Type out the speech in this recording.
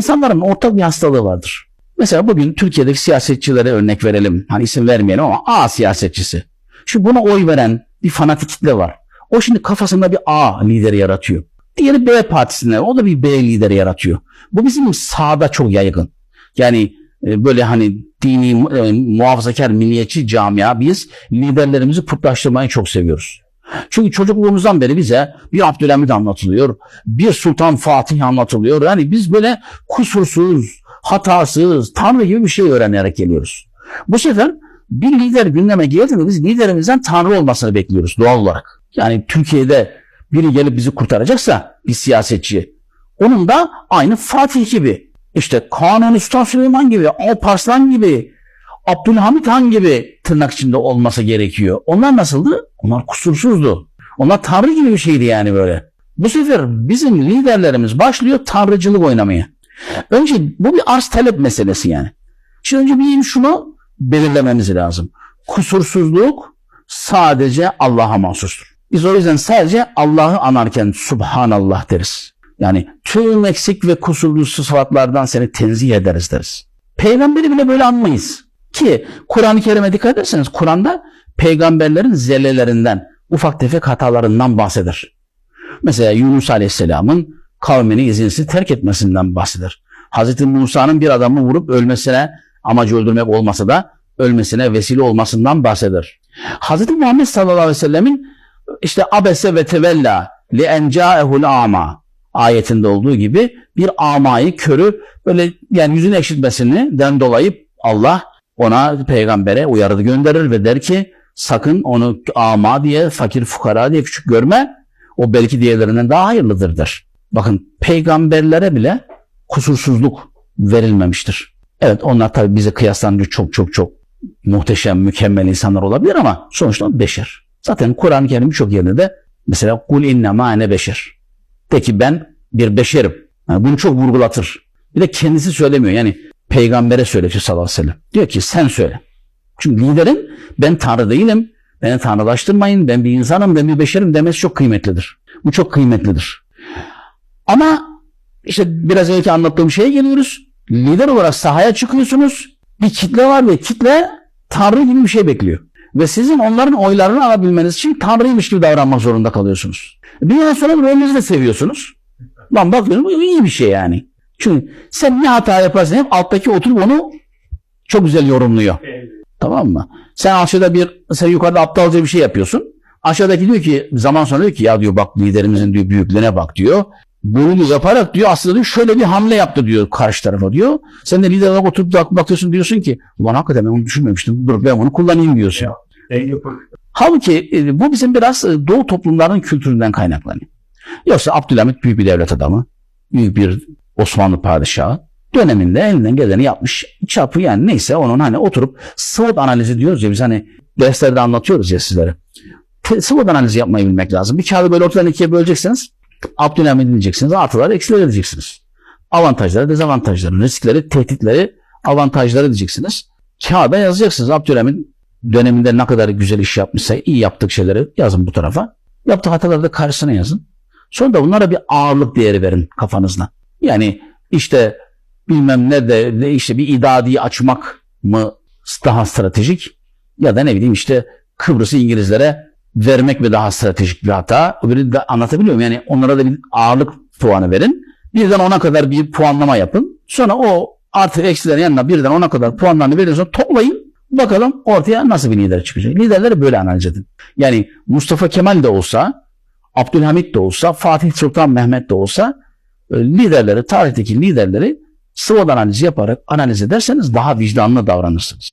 İnsanların ortak bir hastalığı vardır. Mesela bugün Türkiye'deki siyasetçilere örnek verelim. Hani isim vermeyelim ama A siyasetçisi. Şu buna oy veren bir fanatik kitle var. O şimdi kafasında bir A lideri yaratıyor. Diğeri B partisinde o da bir B lideri yaratıyor. Bu bizim sağda çok yaygın. Yani e, böyle hani dini e, muhafazakar milliyetçi camia biz liderlerimizi putlaştırmayı çok seviyoruz. Çünkü çocukluğumuzdan beri bize bir Abdülhamid anlatılıyor, bir Sultan Fatih anlatılıyor. Yani biz böyle kusursuz, hatasız, Tanrı gibi bir şey öğrenerek geliyoruz. Bu sefer bir lider gündeme geldiğinde biz liderimizden Tanrı olmasını bekliyoruz doğal olarak. Yani Türkiye'de biri gelip bizi kurtaracaksa bir siyasetçi, onun da aynı Fatih gibi, işte Kanuni Sultan Süleyman gibi, Alparslan gibi, Abdülhamit Han gibi tırnak içinde olması gerekiyor. Onlar nasıldı? Onlar kusursuzdu. Onlar Tanrı gibi bir şeydi yani böyle. Bu sefer bizim liderlerimiz başlıyor tanrıcılık oynamaya. Önce bu bir arz talep meselesi yani. Şimdi önce bir şunu belirlememiz lazım. Kusursuzluk sadece Allah'a mahsustur. Biz o yüzden sadece Allah'ı anarken Subhanallah deriz. Yani tüm eksik ve kusurlu sıfatlardan seni tenzih ederiz deriz. Peygamberi bile böyle anmayız. Ki Kur'an-ı Kerim'e dikkat ederseniz Kur'an'da peygamberlerin zellelerinden, ufak tefek hatalarından bahseder. Mesela Yunus Aleyhisselam'ın kavmini izinsiz terk etmesinden bahseder. Hazreti Musa'nın bir adamı vurup ölmesine amacı öldürmek olmasa da ölmesine vesile olmasından bahseder. Hazreti Muhammed sallallahu aleyhi ve sellemin işte abese ve tevella li encaehul ama ayetinde olduğu gibi bir amayı körü böyle yani yüzünü ekşitmesinden dolayı Allah ona peygambere uyarı gönderir ve der ki sakın onu ama diye fakir fukara diye küçük görme o belki diğerlerinden daha hayırlıdır der. Bakın peygamberlere bile kusursuzluk verilmemiştir. Evet onlar tabi bize kıyaslanınca çok çok çok muhteşem, mükemmel insanlar olabilir ama sonuçta beşer. Zaten Kur'an-ı Kerim birçok yerinde de mesela kul innema ene beşer. De ki ben bir beşerim. Yani bunu çok vurgulatır. Bir de kendisi söylemiyor. Yani peygambere söyletiyor sallallahu aleyhi ve sellem. Diyor ki sen söyle. Çünkü liderin ben tanrı değilim. Beni tanrılaştırmayın. Ben bir insanım. Ben bir beşerim demesi çok kıymetlidir. Bu çok kıymetlidir. Ama işte biraz önceki anlattığım şeye geliyoruz. Lider olarak sahaya çıkıyorsunuz. Bir kitle var ve kitle Tanrı gibi bir şey bekliyor. Ve sizin onların oylarını alabilmeniz için Tanrıymış gibi davranmak zorunda kalıyorsunuz. Bir yan sonra rolünüzü de seviyorsunuz. Lan bakıyorsun bu iyi bir şey yani. Çünkü sen ne hata yaparsan hep alttaki oturup onu çok güzel yorumluyor. Tamam mı? Sen aşağıda bir, sen yukarıda aptalca bir şey yapıyorsun. Aşağıdaki diyor ki zaman sonra diyor ki ya diyor bak liderimizin diyor büyüklüğüne bak diyor. Bunu yaparak diyor aslında diyor şöyle bir hamle yaptı diyor karşı tarafa diyor. Sen de lider olarak oturup bak- bakıyorsun diyorsun ki ulan hakikaten ben onu düşünmemiştim. Dur ben bunu kullanayım diyorsun. Yapı. Halbuki e, bu bizim biraz e, doğu toplumlarının kültüründen kaynaklanıyor. Yoksa Abdülhamit büyük bir devlet adamı. Büyük bir Osmanlı padişahı. Döneminde elinden geleni yapmış. Çapı yani neyse onun hani oturup SWOT analizi diyoruz ya biz hani derslerde anlatıyoruz ya sizlere. SWOT analizi yapmayı bilmek lazım. Bir kağıdı böyle ortadan ikiye böleceksiniz. Abdülhamit diyeceksiniz. Artıları eksileri diyeceksiniz. Avantajları, dezavantajları, riskleri, tehditleri, avantajları diyeceksiniz. Kağıda yazacaksınız. Abdülhamit döneminde ne kadar güzel iş yapmışsa iyi yaptık şeyleri yazın bu tarafa. Yaptığı hataları da karşısına yazın. Sonra da bunlara bir ağırlık değeri verin kafanızda. Yani işte bilmem ne de ne işte bir idadiyi açmak mı daha stratejik ya da ne bileyim işte Kıbrıs'ı İngilizlere vermek mi daha stratejik bir hata? Öbürü de anlatabiliyor muyum? Yani onlara da bir ağırlık puanı verin. Birden ona kadar bir puanlama yapın. Sonra o artı eksilerin yanına birden ona kadar puanlarını verin sonra toplayın. Bakalım ortaya nasıl bir lider çıkacak. Liderleri böyle analiz edin. Yani Mustafa Kemal de olsa, Abdülhamit de olsa, Fatih Sultan Mehmet de olsa liderleri, tarihteki liderleri SWOT analizi yaparak analiz ederseniz daha vicdanlı davranırsınız.